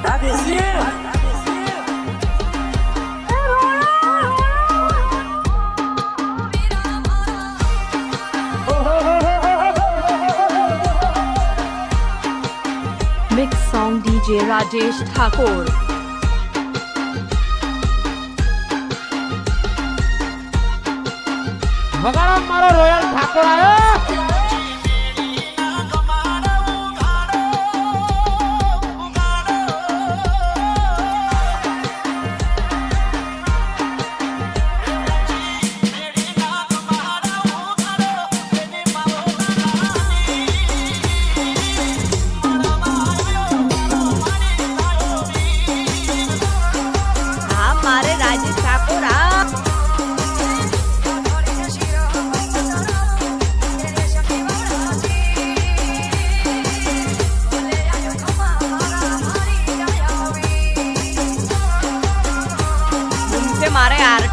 That is you. Mix song DJ Rajesh Thakur. ભગવાન મારો royal Thakor આવ્યો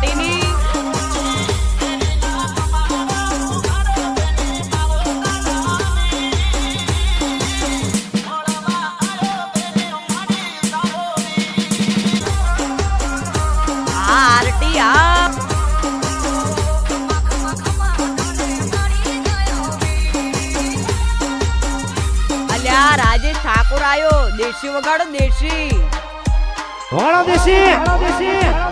ગાડીની આરટી આ અલ્યા રાજેશ ઠાકોર આવ્યો દેશી વગાડો દેશી વગાડો દેશી વગાડો દેશી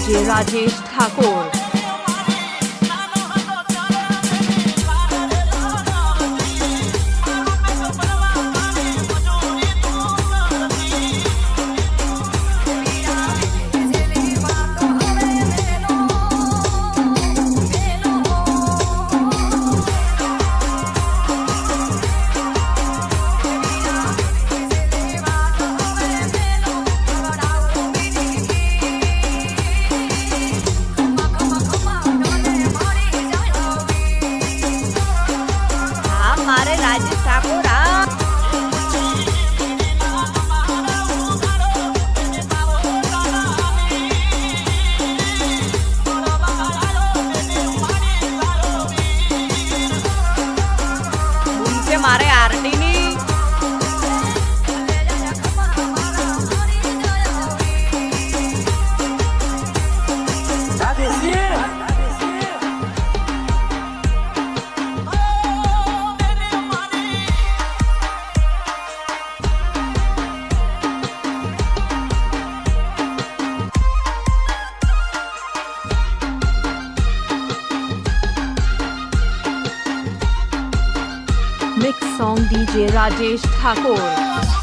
杰拉吉斯·查库尔。song DJ Rajesh Thakur.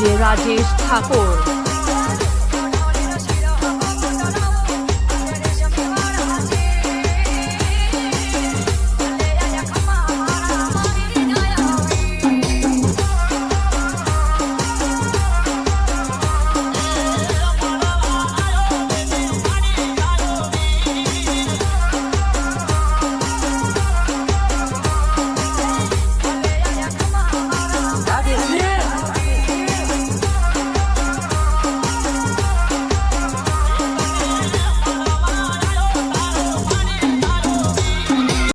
DJ Rajesh Thakur